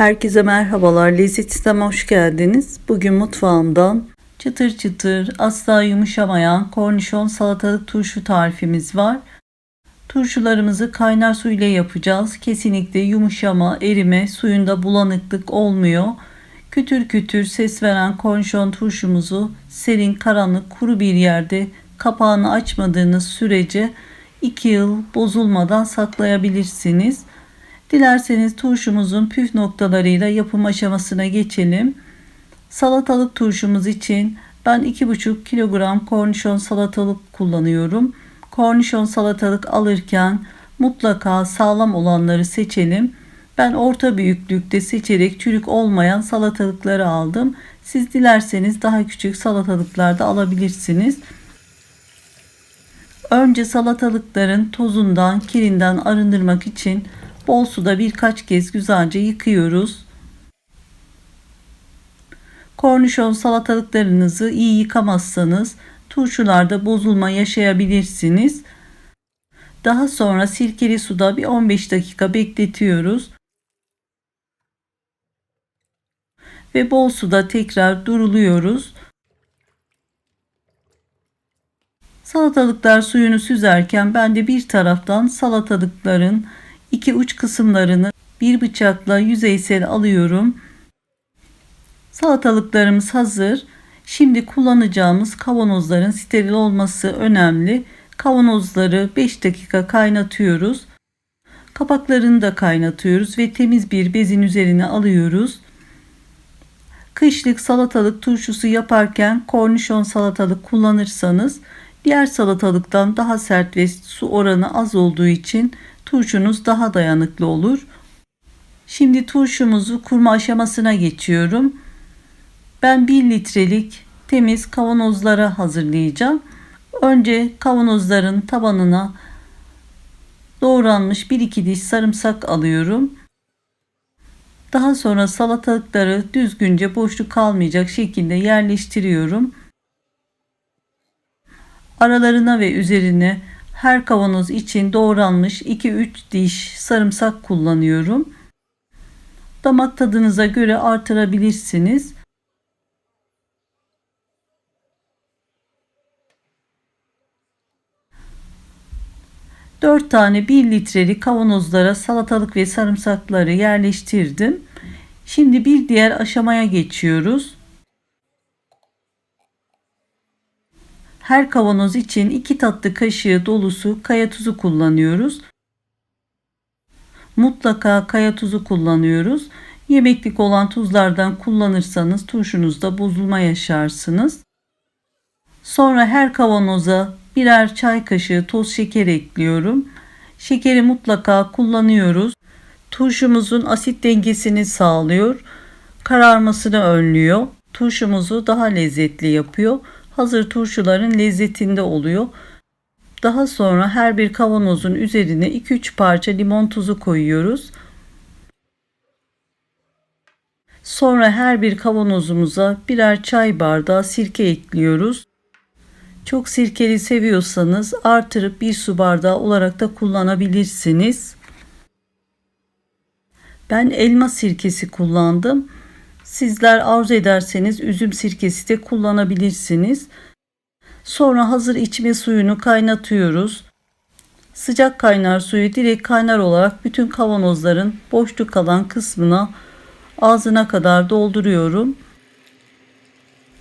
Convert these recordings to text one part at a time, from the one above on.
Herkese merhabalar. Lezzet Sistem'e hoş geldiniz. Bugün mutfağımdan çıtır çıtır, asla yumuşamayan kornişon salatalık turşu tarifimiz var. Turşularımızı kaynar su ile yapacağız. Kesinlikle yumuşama, erime, suyunda bulanıklık olmuyor. Kütür kütür ses veren kornişon turşumuzu serin, karanlık, kuru bir yerde kapağını açmadığınız sürece 2 yıl bozulmadan saklayabilirsiniz. Dilerseniz turşumuzun püf noktalarıyla yapım aşamasına geçelim. Salatalık turşumuz için ben 2,5 kilogram kornişon salatalık kullanıyorum. Kornişon salatalık alırken mutlaka sağlam olanları seçelim. Ben orta büyüklükte seçerek çürük olmayan salatalıkları aldım. Siz dilerseniz daha küçük salatalıklar da alabilirsiniz. Önce salatalıkların tozundan, kirinden arındırmak için bol suda birkaç kez güzelce yıkıyoruz. Kornişon salatalıklarınızı iyi yıkamazsanız turşularda bozulma yaşayabilirsiniz. Daha sonra sirkeli suda bir 15 dakika bekletiyoruz. Ve bol suda tekrar duruluyoruz. Salatalıklar suyunu süzerken ben de bir taraftan salatalıkların iki uç kısımlarını bir bıçakla yüzeysel alıyorum. Salatalıklarımız hazır. Şimdi kullanacağımız kavanozların steril olması önemli. Kavanozları 5 dakika kaynatıyoruz. Kapaklarını da kaynatıyoruz ve temiz bir bezin üzerine alıyoruz. Kışlık salatalık turşusu yaparken kornişon salatalık kullanırsanız diğer salatalıktan daha sert ve su oranı az olduğu için turşunuz daha dayanıklı olur. Şimdi turşumuzu kurma aşamasına geçiyorum. Ben 1 litrelik temiz kavanozlara hazırlayacağım. Önce kavanozların tabanına doğranmış 1-2 diş sarımsak alıyorum. Daha sonra salatalıkları düzgünce boşluk kalmayacak şekilde yerleştiriyorum. Aralarına ve üzerine her kavanoz için doğranmış 2-3 diş sarımsak kullanıyorum. Damak tadınıza göre artırabilirsiniz. Dört tane 1 litrelik kavanozlara salatalık ve sarımsakları yerleştirdim. Şimdi bir diğer aşamaya geçiyoruz. Her kavanoz için 2 tatlı kaşığı dolusu kaya tuzu kullanıyoruz. Mutlaka kaya tuzu kullanıyoruz. Yemeklik olan tuzlardan kullanırsanız turşunuzda bozulma yaşarsınız. Sonra her kavanoza birer çay kaşığı toz şeker ekliyorum. Şekeri mutlaka kullanıyoruz. Turşumuzun asit dengesini sağlıyor. Kararmasını önlüyor. Turşumuzu daha lezzetli yapıyor hazır turşuların lezzetinde oluyor. Daha sonra her bir kavanozun üzerine 2-3 parça limon tuzu koyuyoruz. Sonra her bir kavanozumuza birer çay bardağı sirke ekliyoruz. Çok sirkeli seviyorsanız artırıp bir su bardağı olarak da kullanabilirsiniz. Ben elma sirkesi kullandım. Sizler arzu ederseniz üzüm sirkesi de kullanabilirsiniz. Sonra hazır içme suyunu kaynatıyoruz. Sıcak kaynar suyu direkt kaynar olarak bütün kavanozların boşluk kalan kısmına ağzına kadar dolduruyorum.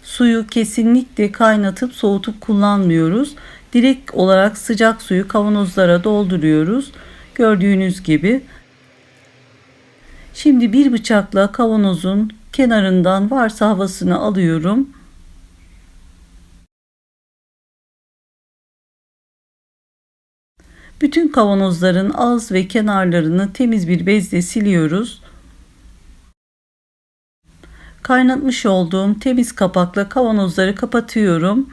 Suyu kesinlikle kaynatıp soğutup kullanmıyoruz. Direkt olarak sıcak suyu kavanozlara dolduruyoruz. Gördüğünüz gibi. Şimdi bir bıçakla kavanozun kenarından varsa havasını alıyorum. Bütün kavanozların ağız ve kenarlarını temiz bir bezle siliyoruz. Kaynatmış olduğum temiz kapakla kavanozları kapatıyorum.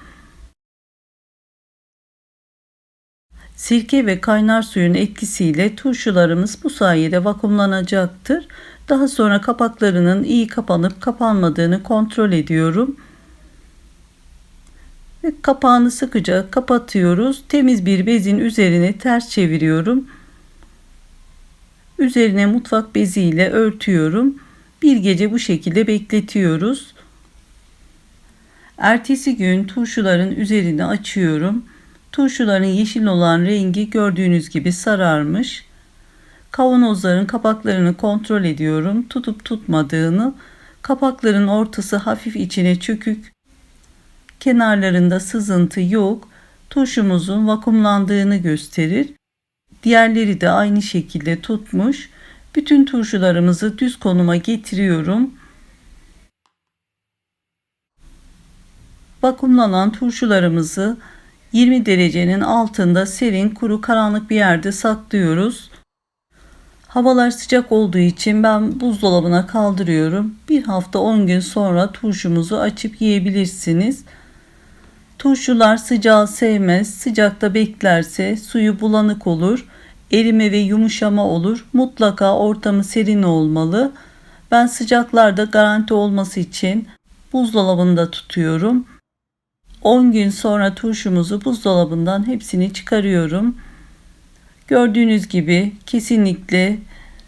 Sirke ve kaynar suyun etkisiyle turşularımız bu sayede vakumlanacaktır. Daha sonra kapaklarının iyi kapanıp kapanmadığını kontrol ediyorum. Ve kapağını sıkıca kapatıyoruz. Temiz bir bezin üzerine ters çeviriyorum. Üzerine mutfak beziyle örtüyorum. Bir gece bu şekilde bekletiyoruz. Ertesi gün turşuların üzerini açıyorum. Turşuların yeşil olan rengi gördüğünüz gibi sararmış. Kavanozların kapaklarını kontrol ediyorum. Tutup tutmadığını. Kapakların ortası hafif içine çökük. Kenarlarında sızıntı yok. Turşumuzun vakumlandığını gösterir. Diğerleri de aynı şekilde tutmuş. Bütün turşularımızı düz konuma getiriyorum. Vakumlanan turşularımızı 20 derecenin altında serin, kuru, karanlık bir yerde saklıyoruz. Havalar sıcak olduğu için ben buzdolabına kaldırıyorum. Bir hafta 10 gün sonra turşumuzu açıp yiyebilirsiniz. Turşular sıcağı sevmez. Sıcakta beklerse suyu bulanık olur. Erime ve yumuşama olur. Mutlaka ortamı serin olmalı. Ben sıcaklarda garanti olması için buzdolabında tutuyorum. 10 gün sonra turşumuzu buzdolabından hepsini çıkarıyorum. Gördüğünüz gibi kesinlikle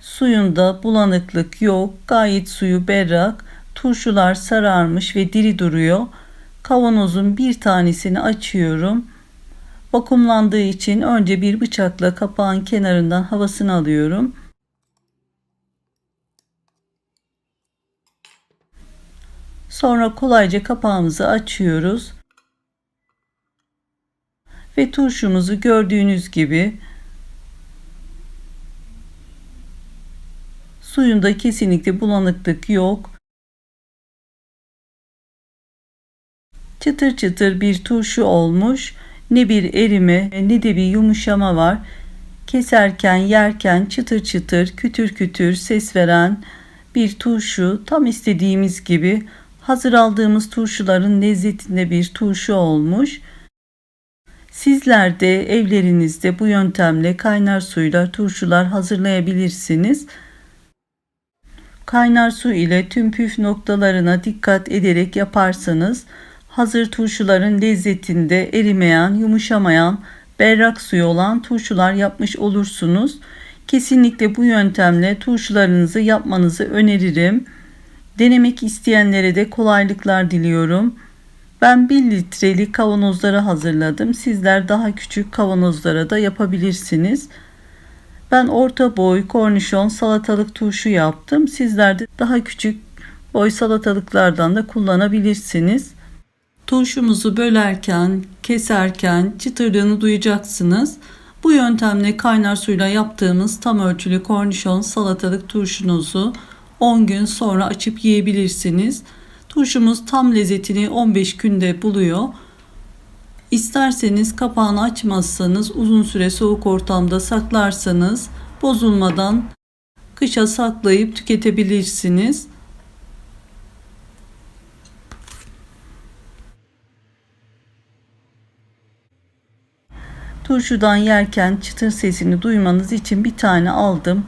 suyunda bulanıklık yok. Gayet suyu berrak. Turşular sararmış ve diri duruyor. Kavanozun bir tanesini açıyorum. Vakumlandığı için önce bir bıçakla kapağın kenarından havasını alıyorum. Sonra kolayca kapağımızı açıyoruz. Ve turşumuzu gördüğünüz gibi suyunda kesinlikle bulanıklık yok. Çıtır çıtır bir turşu olmuş. Ne bir erime ne de bir yumuşama var. Keserken yerken çıtır çıtır kütür kütür ses veren bir turşu tam istediğimiz gibi hazır aldığımız turşuların lezzetinde bir turşu olmuş. Sizler de evlerinizde bu yöntemle kaynar suyla turşular hazırlayabilirsiniz. Kaynar su ile tüm püf noktalarına dikkat ederek yaparsanız hazır turşuların lezzetinde erimeyen, yumuşamayan, berrak suyu olan turşular yapmış olursunuz. Kesinlikle bu yöntemle turşularınızı yapmanızı öneririm. Denemek isteyenlere de kolaylıklar diliyorum. Ben 1 litrelik kavanozlara hazırladım. Sizler daha küçük kavanozlara da yapabilirsiniz. Ben orta boy kornişon salatalık turşu yaptım. Sizler de daha küçük boy salatalıklardan da kullanabilirsiniz. Turşumuzu bölerken, keserken çıtırdığını duyacaksınız. Bu yöntemle kaynar suyla yaptığımız tam ölçülü kornişon salatalık turşunuzu 10 gün sonra açıp yiyebilirsiniz. Turşumuz tam lezzetini 15 günde buluyor. İsterseniz kapağını açmazsanız uzun süre soğuk ortamda saklarsanız bozulmadan kışa saklayıp tüketebilirsiniz. Turşudan yerken çıtır sesini duymanız için bir tane aldım.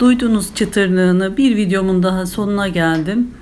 Duyduğunuz çıtırlığını bir videomun daha sonuna geldim.